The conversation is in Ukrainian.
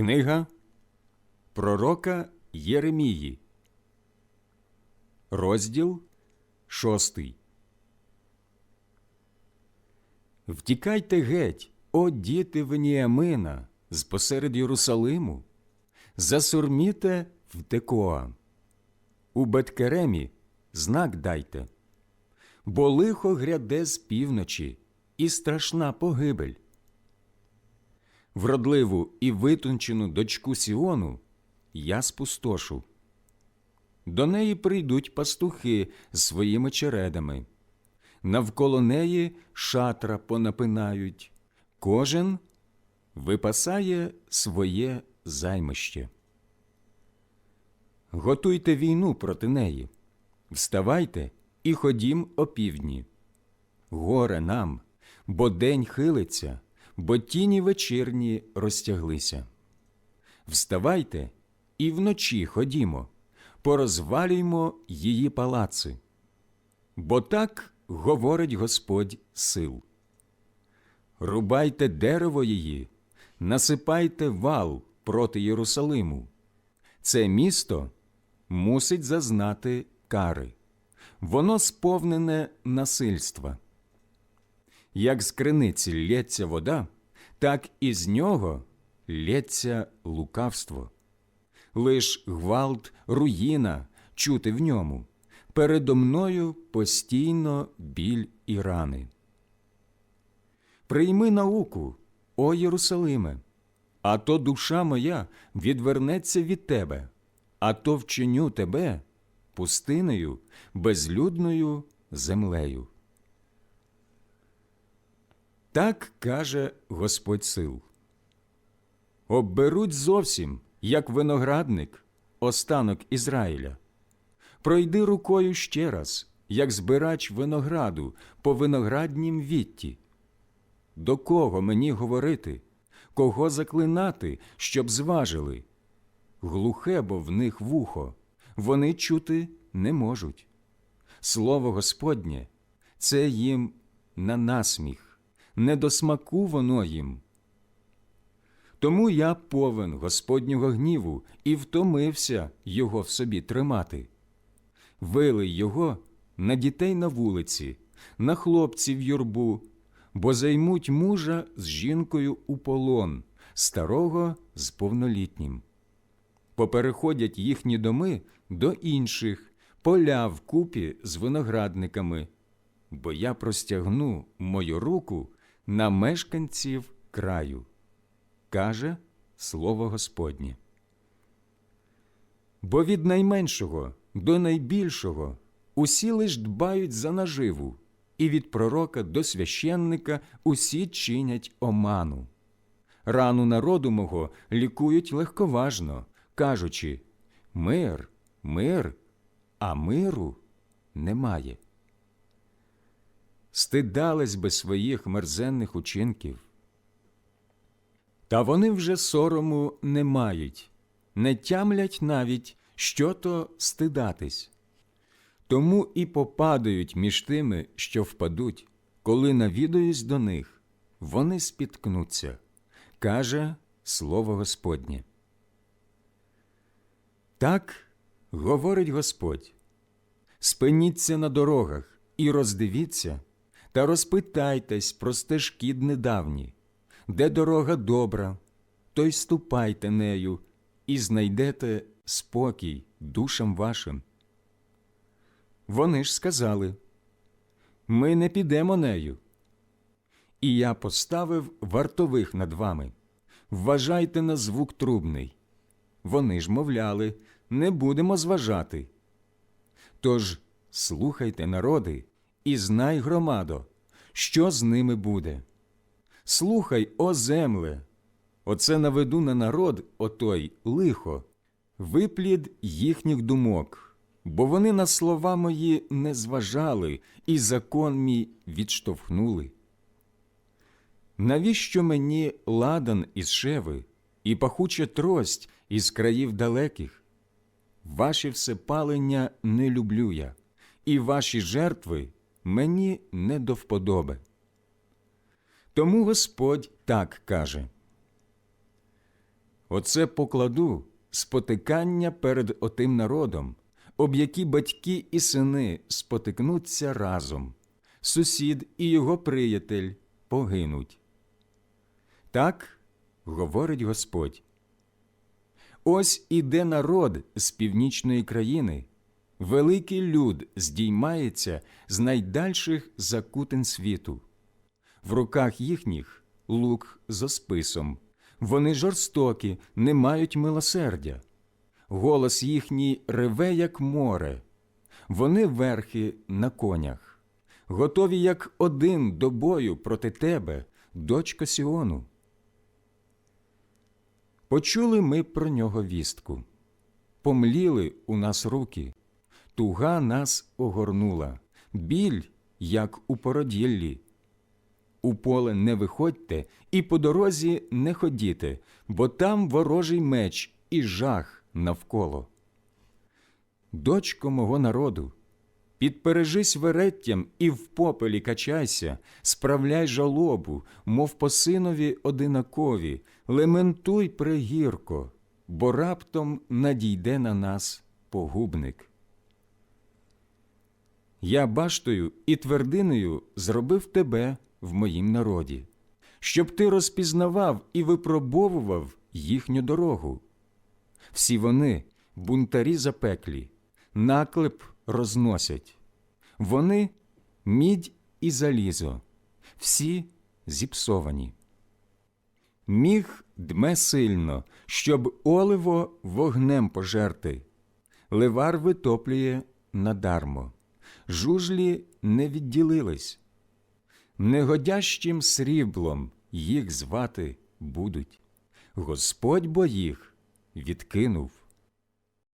Книга Пророка Єремії, розділ шостий. Втікайте геть, о діти Веніамина, з посеред Єрусалиму, засурміте в Текоа. У Беткеремі знак дайте, бо лихо гряде з півночі і страшна погибель. Вродливу і витончену дочку Сіону я спустошу. До неї прийдуть пастухи з своїми чередами. Навколо неї шатра понапинають, кожен випасає своє займище. Готуйте війну проти неї, вставайте і ходім опівдні. Горе нам, бо день хилиться, бо тіні вечірні розтяглися. Вставайте і вночі ходімо, порозвалюймо її палаци. Бо так говорить Господь сил. Рубайте дерево її, насипайте вал проти Єрусалиму. Це місто мусить зазнати кари, воно сповнене насильства. Як з криниці лється вода, так і з нього лється лукавство. Лиш гвалт, руїна чути в ньому. Передо мною постійно біль і рани. Прийми науку, о Єрусалиме, а то душа моя відвернеться від тебе, а то вчиню тебе пустинею, безлюдною землею. Так каже Господь сил. Обберуть зовсім, як виноградник, останок Ізраїля. Пройди рукою ще раз, як збирач винограду по винограднім вітті. До кого мені говорити, кого заклинати, щоб зважили? Глухе, бо в них вухо, вони чути не можуть. Слово Господнє це їм на насміх, не до смаку воно їм. Тому я повен Господнього гніву і втомився його в собі тримати. Вилий його на дітей на вулиці, на хлопців юрбу, бо займуть мужа з жінкою у полон, старого з повнолітнім. Попереходять їхні доми до інших, поля вкупі з виноградниками, бо я простягну мою руку на мешканців краю каже слово Господнє. Бо від найменшого до найбільшого усі лиш дбають за наживу, і від пророка до священника усі чинять оману. Рану народу мого лікують легковажно, кажучи Мир, мир, а миру немає. Стидались би своїх мерзенних учинків. Та вони вже сорому не мають, не тямлять навіть, що то стидатись. Тому і попадають між тими, що впадуть, коли навідуюсь до них, вони спіткнуться, каже слово Господнє. Так говорить Господь. Спиніться на дорогах і роздивіться, та розпитайтесь про стежки недавні де дорога добра, то й ступайте нею і знайдете спокій душам вашим. Вони ж сказали Ми не підемо нею. І я поставив вартових над вами. Вважайте на звук трубний. Вони ж мовляли, не будемо зважати. Тож слухайте, народи, і знай, громадо, що з ними буде. Слухай, о земле, оце наведу на народ отой лихо, виплід їхніх думок, бо вони на слова мої не зважали і закон мій відштовхнули. Навіщо мені ладан із шеви і пахуча трость із країв далеких? Ваші всепалення не люблю я, і ваші жертви мені не до вподоби. Тому Господь так каже: Оце покладу спотикання перед отим народом, об які батьки і сини спотикнуться разом, сусід і його приятель погинуть. Так говорить Господь. Ось іде народ з північної країни, великий люд здіймається з найдальших закутин світу. В руках їхніх лук зо списом. Вони жорстокі, не мають милосердя. Голос їхній реве, як море. Вони верхи на конях, готові як один до бою проти тебе, дочко Сіону. Почули ми про нього вістку. Помліли у нас руки, туга нас огорнула, біль, як у породіллі. У поле не виходьте і по дорозі не ходіте, бо там ворожий меч і жах навколо. Дочко мого народу, підпережись вереттям і в попелі качайся, справляй жалобу, мов по синові одинакові, лементуй пригірко, бо раптом надійде на нас погубник. Я баштою і твердиною зробив тебе в моїм народі, щоб ти розпізнавав і випробовував їхню дорогу. Всі вони бунтарі запеклі, наклеп розносять. Вони мідь і залізо, всі зіпсовані. Міг дме сильно, щоб оливо вогнем пожерти, ливар витоплює надармо, жужлі не відділились. Негодящим сріблом їх звати будуть. Господь бо їх відкинув.